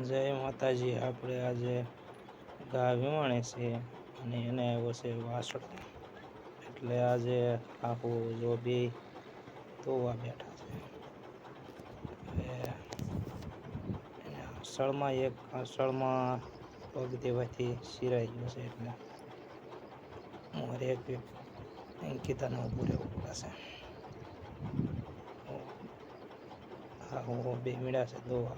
જય માતાજી. આપણે આજે ગા વિમાણે છે અને એને આવ્યો છે વાસણ. એટલે આજે આખું જો બે ધોવા બેઠા છે. સળમાં એક સળમાં પગ દેવાથી સિરાઈ ગયો છે એટલે મારે એક અંકિતાને ઊભું રહેવું પડશે હા, હું બે મીડા છે ધોવા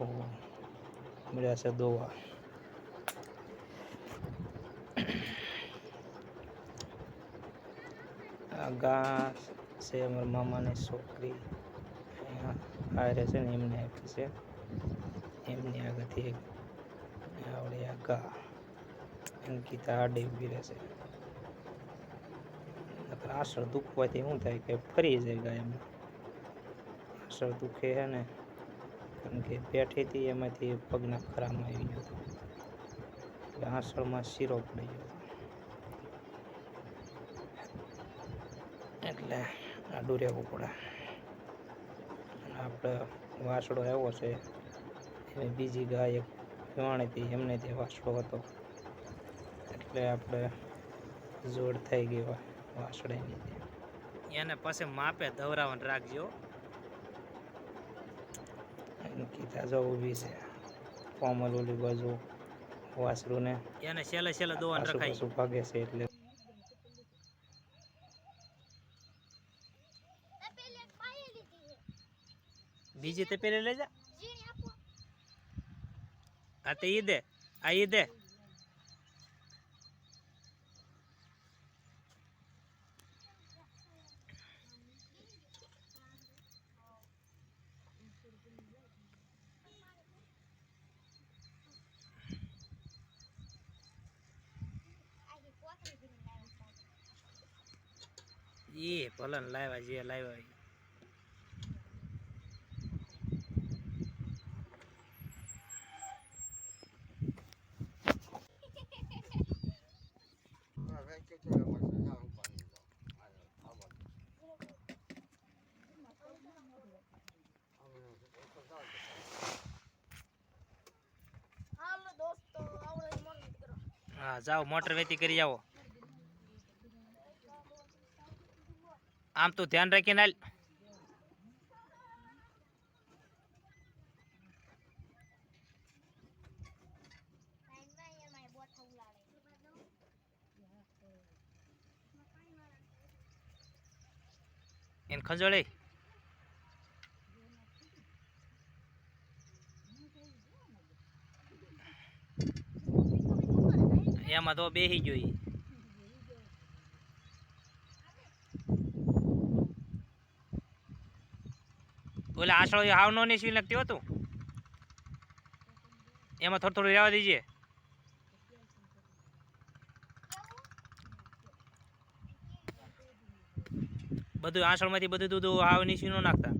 મળ્યા છે દોવા ગા છે અમારા મામાની છોકરી હારે છે ને એમને આપી છે એમની આગળથી આવડે આ ગા અંકિતા આડે ઊભી રહેશે આસળ દુખવાથી શું થાય કે ફરી જાય ગાય એમ આસળ દુખે છે ને કારણ કે બેઠી હતી, એમાંથી પગના ખરામાં આવી ગયો હતો. એટલે શીરો પડી ગયો એટલે આડું રહેવું પડે. આપણે વાસડો આવ્યો છે એ બીજી ગાય એક વેવાણી હતી, એમને તે વાસડો હતો. એટલે આપણે જોડ થઈ ગઈ વાસડાની એને પાસે માપે ધવરાવન રાખજો. અંકિતા જો ઊભી છે. કોમલ ઓલી બાજુ વાસરું ને એને છેલ્લે છેલ્લે દોવાન રખાય. શું ભાગે છે એટલે. બીજી તે પેલે લઈ જા. આ તે ઈ દે આ ઈ દે. ઈ ભલે ને લાવ્યા જે લાવ્યા હા જાઓ મોટર વેતી કરી આવો. આમ તો ધ્યાન રાખીને હાલ. ટાઈમ ના એમાં બોટ ઉલાડે એને ખંજોળે. એમાં તો બેસી ગયો ઓલા આસળો હાવ નો ની લાગતી હતું. એમાં થોડું થોડું રહેવા દીજે. બધું આસળમાંથી બધું દૂધ હાવ નીચી નો નાખતા.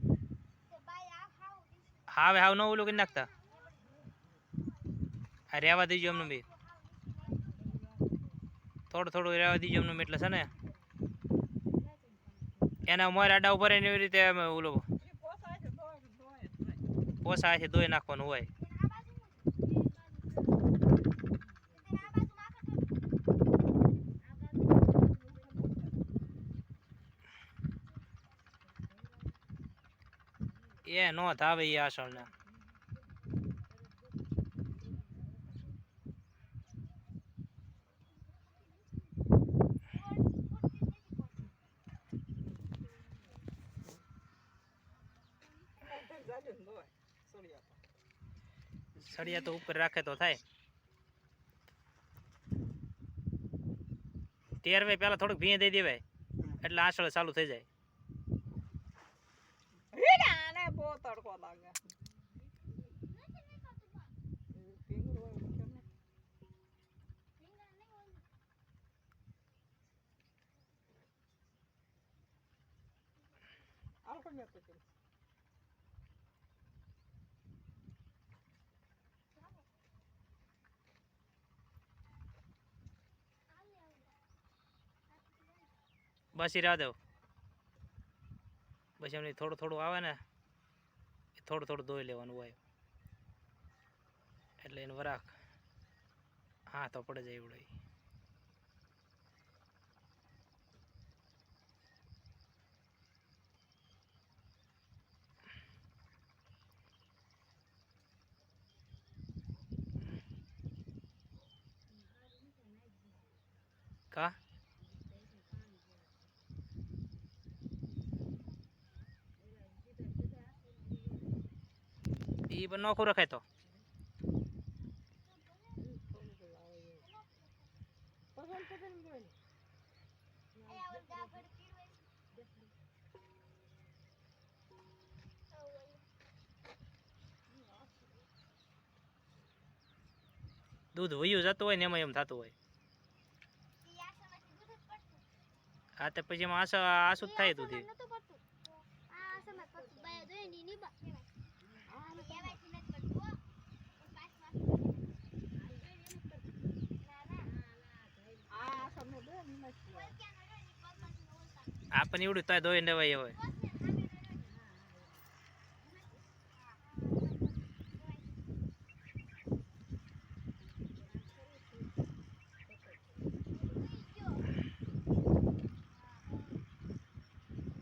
હાવે હાવ ન ઓલું કરી નાખતા. આ રહેવા દેજો એમનું બી. થોડું થોડું રહેવા દીજો એમનું એટલે છે ને. એના મોર આડા ઉપર એની રીતે ઓલું પોસા છે ધોઈ નાખવાનું હોય. એ નો થાવે એ આસળને સળિયા તો ઉપર રાખે તો થાય. તેરવે પેલા થોડુંક ભીએ દઈ દેવાય, એટલે આસળ ચાલુ થઈ જાય. આલકો ને તો બસ ઈ દો પછી એમની થોડું થોડું આવે ને, એ થોડું થોડું ધોઈ લેવાનું હોય. એટલે એને વરાખ હા તો પડે જાય એવડે કા? ઈ પણ નોખું રખાય તો. દૂધ વયું જતું હોય ને એમાં એમ થતું હોય. હા, તે પછી એમાં આસુ થાય દૂધ. ઈ. નતું પડતું આ આસામાં પડતું દોય એવડું ધોઈ હોય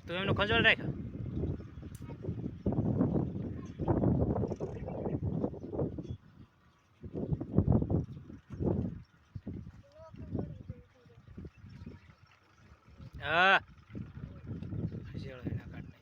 તું એમનું ખંજોળ રાખ હા ખંજોળ એના કાઢ.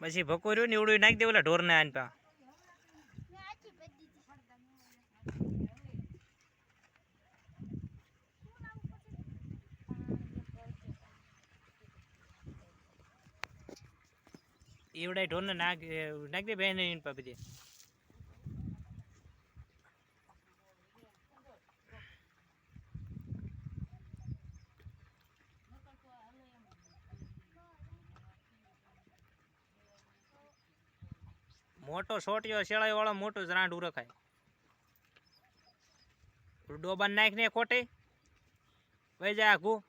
પછી ભકોર્યું ને એવડું નાખી દે ઓલા ઢોરને આન પા એવડાય ઢોરને નાખ નાખી દે બેન એન મોટો સોટિયો શેળાઈ વાળો મોટું જ રાંડું ડોબા ડોબાન નાખ ને ખોટે. વહી જાય આઘું.